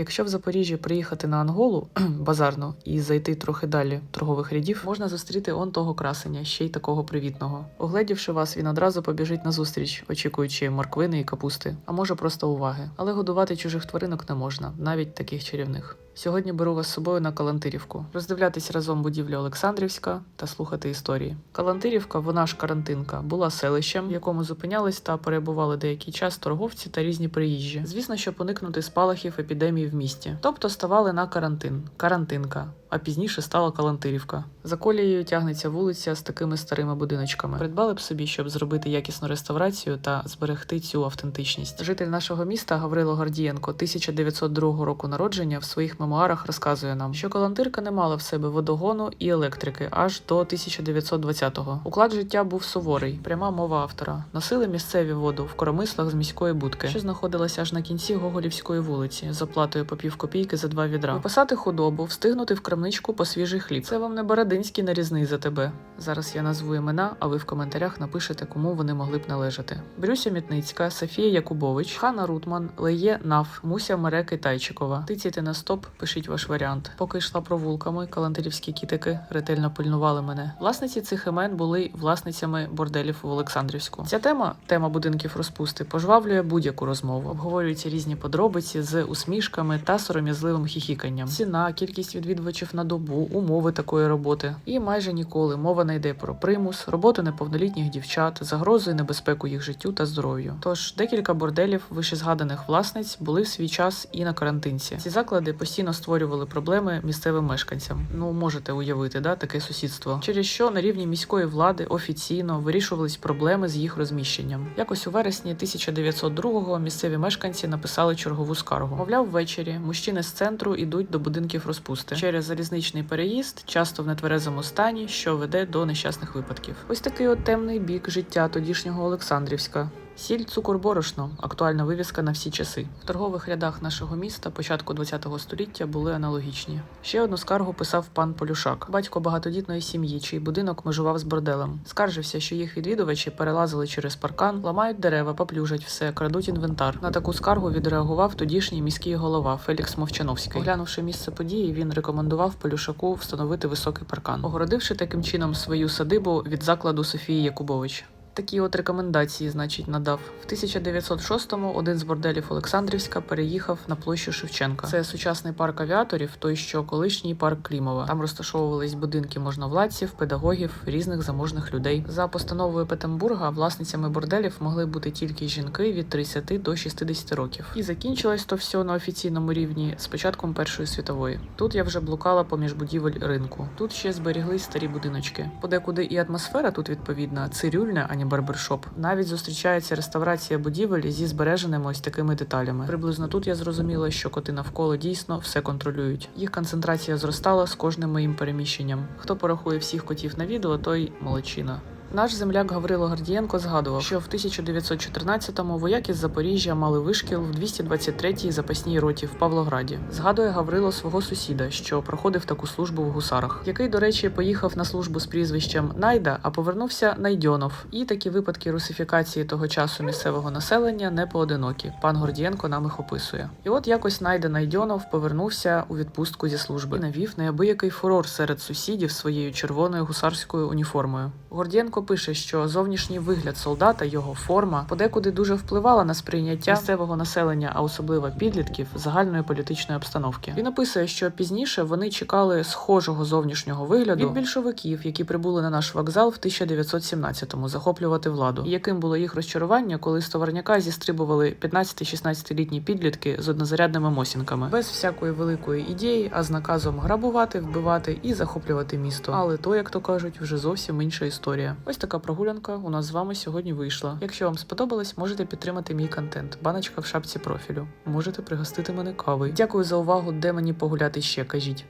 Якщо в Запоріжжі приїхати на Анголу базарно і зайти трохи далі торгових рядів, можна зустріти он того красення, ще й такого привітного. Огледівши вас, він одразу побіжить на зустріч, очікуючи морквини і капусти, а може просто уваги. Але годувати чужих тваринок не можна, навіть таких чарівних. Сьогодні беру вас з собою на Калантирівку, роздивлятись разом будівлю Олександрівська та слухати історії. Калантирівка, вона ж карантинка, була селищем, в якому зупинялись та перебували деякий час торговці та різні приїжджі. Звісно, щоб уникнути спалахів епідемії в місті. Тобто ставали на карантин, карантинка. А пізніше стала Калантирівка. За колією тягнеться вулиця з такими старими будиночками. Придбали б собі, щоб зробити якісну реставрацію та зберегти цю автентичність. Житель нашого міста Гаврило Гордієнко, 1902 року народження, в своїх мемуарах розказує нам, що Калантирка не мала в себе водогону і електрики аж до 1920-го. Уклад життя був суворий, пряма мова автора. Носили місцеві воду в коромислах з міської будки, що знаходилася аж на кінці Гоголівської вулиці, з оплатою по пів копійки за два відра. Випасати худобу, встигнути в крамничку по свіжий хліб. Це вам не Бородинський нарізний за тебе. Зараз я назву імена, а ви в коментарях напишете, кому вони могли б належати. Брюся Мітницька, Софія Якубович, Хана Рутман, Леє Нав, Муся Мереки Тайчикова. Тицяйте на стоп, пишіть ваш варіант. Поки йшла провулками, калантарівські кітики ретельно пильнували мене. Власниці цих імен були власницями борделів в Олександрівську. Ця тема, тема будинків розпусти, пожвавлює будь-яку розмову. Обговорюються різні подробиці з усмішками та сором'язливим хіхіканням. Ціна, кількість відвідувачів на добу, умови такої роботи. І майже ніколи мова не йде про примус, роботу неповнолітніх дівчат, загрозу і небезпеку їх життю та здоров'ю. Тож декілька борделів вищезгаданих власниць були в свій час і на карантинці. Ці заклади постійно створювали проблеми місцевим мешканцям. Ну можете уявити, да, таке сусідство, через що на рівні міської влади офіційно вирішувались проблеми з їх розміщенням. Якось у вересні 1902-го місцеві мешканці написали чергову скаргу. Мовляв, ввечері мужчини з центру ідуть до будинків розпусти через залізничний переїзд, часто в нетверезому стані, що веде до нещасних випадків. Ось такий от темний бік життя тодішнього Олександрівська. Сіль, цукор, борошно актуальна вивіска на всі часи. В торгових рядах нашого міста початку ХХ століття були аналогічні. Ще одну скаргу писав пан Полюшак, батько багатодітної сім'ї, чий будинок межував з борделем. Скаржився, що їх відвідувачі перелазили через паркан, ламають дерева, поплюжать все, крадуть інвентар. На таку скаргу відреагував тодішній міський голова Фелікс Мовчановський. Оглянувши місце події, він рекомендував Полюшаку встановити високий паркан, огородивши таким чином свою садибу від закладу Софії Якубович. Такі от рекомендації, значить, надав. В 1906-му один з борделів Олександрівська переїхав на площу Шевченка. Це сучасний парк авіаторів, той що колишній парк Клімова. Там розташовувались будинки можновладців, педагогів, різних заможних людей. За постановою Петенбурга власницями борделів могли бути тільки жінки від 30 до 60 років. І закінчилось то все на офіційному рівні з початком Першої світової. Тут я вже блукала поміж будівель ринку. Тут ще зберіглись старі будиночки. Подекуди і атмосфера тут відповідна, цирюльня, ані барбершоп. Навіть зустрічається реставрація будівель зі збереженими ось такими деталями. Приблизно тут я зрозуміла, що коти навколо дійсно все контролюють. Їх концентрація зростала з кожним моїм переміщенням. Хто порахує всіх котів на відео, той молодчина. Наш земляк Гаврило Гордієнко згадував, що в 1914-му вояки з Запоріжжя мали вишкіл в 223-й запасній роті в Павлограді. Згадує Гаврило свого сусіда, що проходив таку службу в гусарах, який, до речі, поїхав на службу з прізвищем Найда, а повернувся Найдьонов. І такі випадки русифікації того часу місцевого населення не поодинокі. Пан Гордієнко нам їх описує. І от якось Найда Найдьонов повернувся у відпустку зі служби і навів неабиякий фурор серед сусідів своєю червоною гусарською уніформою. Гордієнко пише, що зовнішній вигляд солдата, його форма подекуди дуже впливала на сприйняття місцевого населення, а особливо підлітків загальної політичної обстановки. Він описує, що пізніше вони чекали схожого зовнішнього вигляду від більшовиків, які прибули на наш вокзал в 1917-му захоплювати владу. І яким було їх розчарування, коли з товарняка зістрибували 15-16-літні підлітки з однозарядними мосінками, без всякої великої ідеї, а з наказом грабувати, вбивати і захоплювати місто. Але то, як то кажуть, вже зовсім інша історія. Ось така прогулянка у нас з вами сьогодні вийшла. Якщо вам сподобалось, можете підтримати мій контент. Баночка в шапці профілю. Можете пригостити мене кави. Дякую за увагу. Де мені погуляти ще? Кажіть.